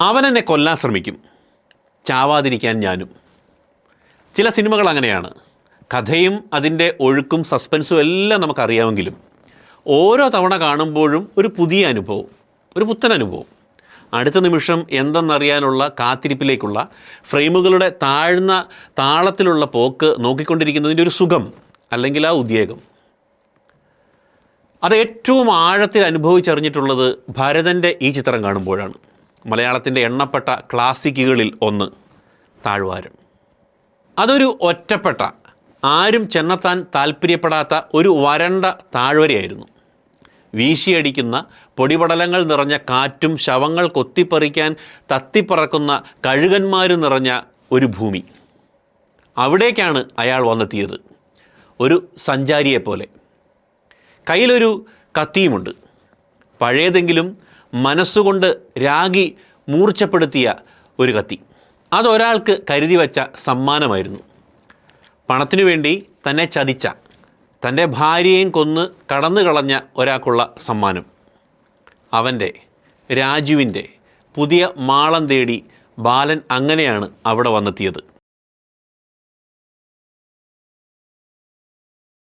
അവൻ എന്നെ കൊല്ലാൻ ശ്രമിക്കും. ചാവാതിരിക്കാൻ ഞാനും. ചില സിനിമകൾ അങ്ങനെയാണ്. കഥയും അതിന്റെ ഒഴുക്കും സസ്പെൻസും എല്ലാം നമുക്കറിയാമെങ്കിലും ഓരോ തവണ കാണുമ്പോഴും ഒരു പുതിയ അനുഭവം ഒരു പുത്തൻ അനുഭവം. അടുത്ത നിമിഷം എന്തെന്നറിയാനുള്ള കാത്തിരിപ്പിലേക്കുള്ള ഫ്രെയിമുകളുടെ താഴ്ന്ന താളത്തിലുള്ള പോക്ക് നോക്കിക്കൊണ്ടിരിക്കുന്നതിന്റെ ഒരു സുഖം അല്ലെങ്കിൽ ആ ഉദ്വേഗം അത് ഏറ്റവും ആഴത്തിൽ അനുഭവിച്ചറിഞ്ഞിട്ടുള്ളത് ഭരതന്റെ ഈ ചിത്രം കാണുമ്പോഴാണ്. മലയാളത്തിന്റെ എണ്ണപ്പെട്ട ക്ലാസിക്കുകളിൽ ഒന്ന് താഴ്വാരം. അതൊരു ഒറ്റപ്പെട്ട ആരും ചെന്നെത്താൻ താല്പര്യപ്പെടാത്ത ഒരു വരണ്ട താഴ്വരയായിരുന്നു. വീശിയടിക്കുന്ന പൊടിപടലങ്ങൾ നിറഞ്ഞ കാറ്റും ശവങ്ങൾ കൊത്തിപ്പറിക്കാൻ തത്തിപ്പറക്കുന്ന കഴുകന്മാർ നിറഞ്ഞ ഒരു ഭൂമി. അവിടേക്കാണ് അയാൾ വന്നെത്തിയത്. ഒരു സഞ്ചാരിയെപ്പോലെ. കയ്യിലൊരു കത്തിയുമുണ്ട്. പഴയതെങ്കിലും മനസ്സുകൊണ്ട് രാഗി മൂർച്ചപ്പെടുത്തിയ ഒരു കത്തി. അതൊരാൾക്ക് കരുതി വച്ച സമ്മാനമായിരുന്നു. പണത്തിനു വേണ്ടി തന്നെ ചതിച്ച തന്റെ ഭാര്യയും കൊന്ന് കടന്നു കളഞ്ഞ ഒരാൾക്കുള്ള സമ്മാനം. അവന്റെ രാജുവിന്റെ പുതിയ മാളം തേടി ബാലൻ അങ്ങനെയാണ് അവിടെ വന്നെത്തിയത്.